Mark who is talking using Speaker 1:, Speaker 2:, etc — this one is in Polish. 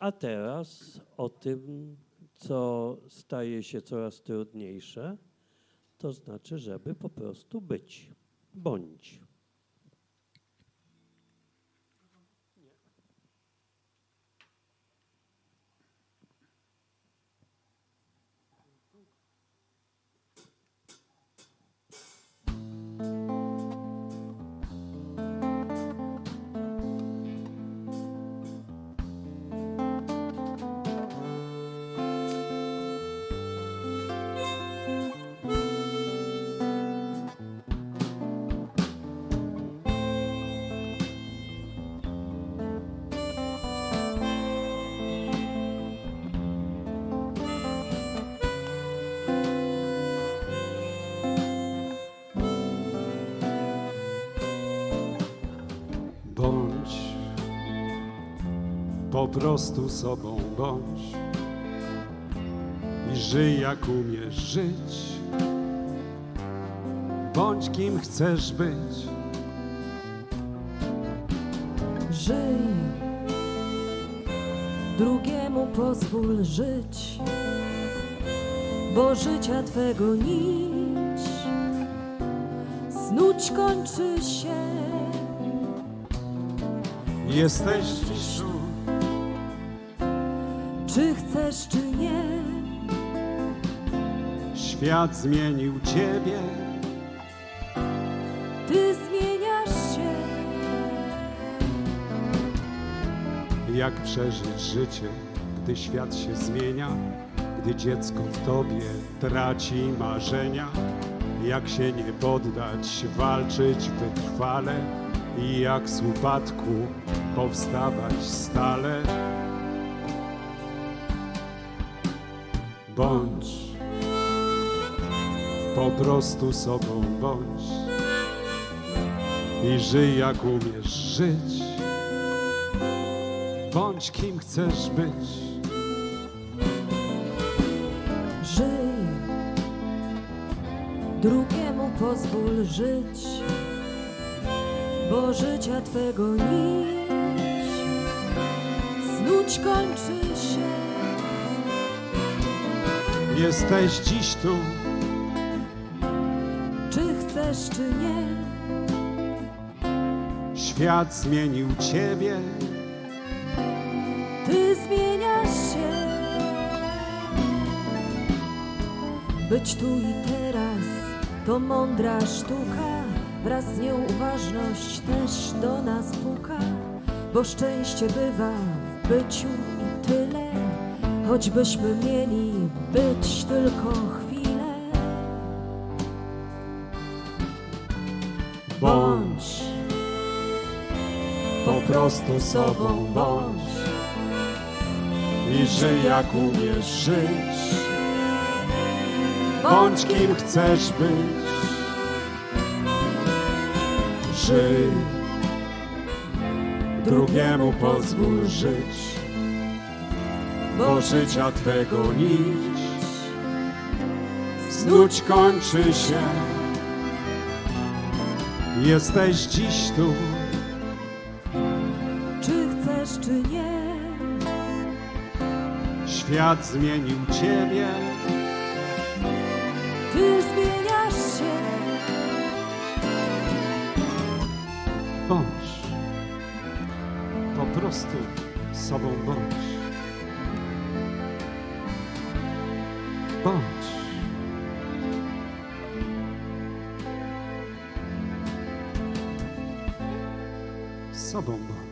Speaker 1: A teraz o tym, co staje się coraz trudniejsze, to znaczy, żeby po prostu być. Bądź.
Speaker 2: Po prostu sobą bądź. I żyj jak umiesz żyć. Bądź kim chcesz być,
Speaker 3: Żyj, drugiemu pozwól żyć, bo życia twego nić snuć kończy się.
Speaker 2: jesteś dziś
Speaker 3: Czy chcesz, czy nie,
Speaker 2: świat zmienił ciebie.
Speaker 3: ty zmieniasz się.
Speaker 2: Jak przeżyć życie, gdy świat się zmienia, gdy dziecko w tobie traci marzenia? Jak się nie poddać, walczyć wytrwale i jak z upadku powstawać stale? Bądź, po prostu sobą bądź i żyj jak umiesz żyć. Bądź kim chcesz być.
Speaker 3: Żyj, drugiemu pozwól żyć, bo życia twego nić snuć kończy się.
Speaker 2: Jesteś dziś tu,
Speaker 3: Czy chcesz, czy nie,
Speaker 2: świat zmienił ciebie.
Speaker 3: ty zmieniasz się. Być tu i teraz to mądra sztuka, wraz z nią uważność też do nas puka, bo szczęście bywa w byciu i tyle, choćbyśmy mieli być tylko chwilę. Bądź
Speaker 2: po prostu sobą bądź i żyj jak umiesz żyć. Bądź kim chcesz być. Żyj, drugiemu pozwól żyć, bo życia twego nić snuć kończy się. Jesteś dziś tu,
Speaker 3: Czy chcesz, czy nie,
Speaker 2: świat zmienił ciebie.
Speaker 3: ty zmieniasz się.
Speaker 2: Bądź, po prostu sobą bądź. Bądź. Sobą bądź.